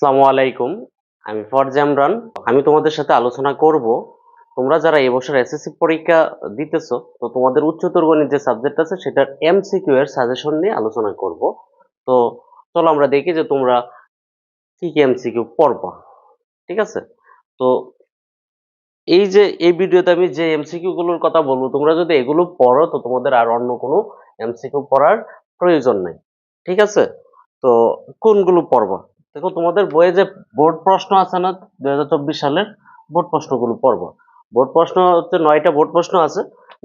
আসসালামু আলাইকুম। আমি ফরজ ইমরান আমি তোমাদের সাথে আলোচনা করব, তোমরা যারা এবছর এসএসসি পরীক্ষা দিতেছো, তো তোমাদের উচ্চতর গণিত যে সাবজেক্ট আছে, সেটার এমসিকিউ এর সাজেশন নিয়ে আলোচনা করব। তো চলো আমরা দেখি যে তোমরা কি কি এমসিকিউ পড়বা। ঠিক আছে? তো এই যে, এই ভিডিওতে আমি যে এমসিকিউ গুলোর কথা বলব, তোমরা যদি এগুলো পড়ো, তো তোমাদের আর অন্য কোনো এমসিকিউ পড়ার প্রয়োজন নেই। ঠিক আছে? তো কোনগুলো পড়বা? দেখো, তোমাদের বইয়ে যে বোর্ড প্রশ্ন আছে না, দুই হাজার চব্বিশ সালের বোর্ড প্রশ্নগুলো পড়বা। বোর্ড প্রশ্ন হচ্ছে নয়টা বোর্ড প্রশ্ন আছে।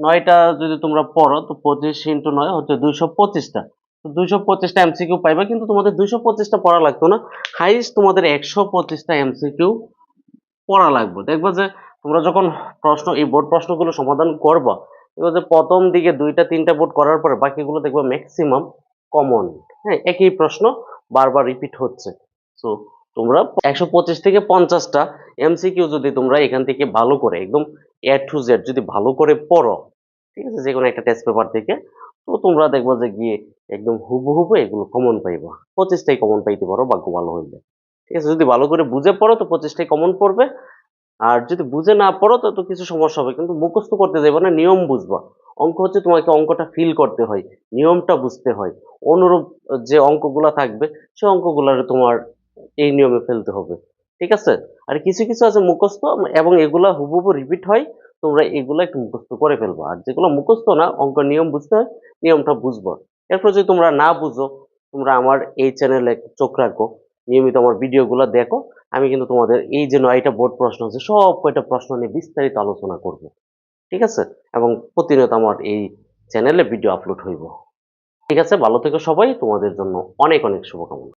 নয়টা যদি তোমরা পড়ো, তো পঁচিশ ইন্টু নয় হচ্ছে দুইশো পঁচিশটা। দুইশো পঁচিশটা এমসিকিউ পাইবা, কিন্তু তোমাদের দুইশো পঁচিশটা পড়া লাগতো না। হাইস্ট তোমাদের একশো পঁচিশটা এমসিকিউ পড়া লাগবে। দেখবে যে তোমরা যখন প্রশ্ন, এই বোর্ড প্রশ্নগুলো সমাধান করবা, দেখবে যে প্রথম দিকে দুইটা, তিনটা বোর্ড করার পরে বাকিগুলো দেখবে ম্যাক্সিমাম কমন হ্যাঁ একই প্রশ্ন বারবার রিপিট হচ্ছে। সো তোমরা একশো পঁচিশ থেকে পঞ্চাশটা এমসিকিউ যদি তোমরা এখান থেকে ভালো করে, একদম এ টু জেড যদি ভালো করে পড়ো, ঠিক আছে? যে কোনো একটা টেস্ট পেপার থেকে, তো তোমরা দেখবা যে গিয়ে একদম হুবহু এগুলো কমন পাইবা। পঁচিশটাই কমন পাইতে পারো, ভাগ্য ভালো হইলে। ঠিক আছে? যদি ভালো করে বুঝে পড়ো, তো পঁচিশটাই কমন পড়বে। আর যদি বুঝে না পড়ো, তো তো কিছু সমস্যা হবে। কিন্তু মুখস্থ করতে যাবে না, নিয়ম বুঝবা। অঙ্ক হচ্ছে তোমাকে অঙ্কটা ফিল করতে হয়, নিয়মটা বুঝতে হয়। অনুরূপ যে অঙ্কগুলা থাকবে, সে অঙ্কগুলার তোমার এই নিয়মে ফেলতে হবে। ঠিক আছে? আর কিছু কিছু আছে মুখস্থ এবং এগুলা হুবহু রিপিট হয়, তোমরা এগুলো একটু মুখস্থ করে ফেলবা। আর যেগুলো মুখস্থ না, অঙ্ক, নিয়ম বুঝতে হয়, নিয়মটা বুঝব। এরপর যদি তোমরা না বুঝো, তোমরা আমার এই চ্যানেলে চোখ রাখো, নিয়মিত আমার ভিডিওগুলো দেখো, আমি কিন্তু তোমাদের এই যে নয়টা বোর্ড প্রশ্ন আছে, সব কয়টা প্রশ্ন নিয়ে বিস্তারিত আলোচনা করব। ঠিক আছে? এবং প্রতিনিয়ত আমার এই চ্যানেলে ভিডিও আপলোড হইব। ঠিক আছে? ভালো থেকো সবাই, তোমাদের জন্য অনেক অনেক শুভকামনা।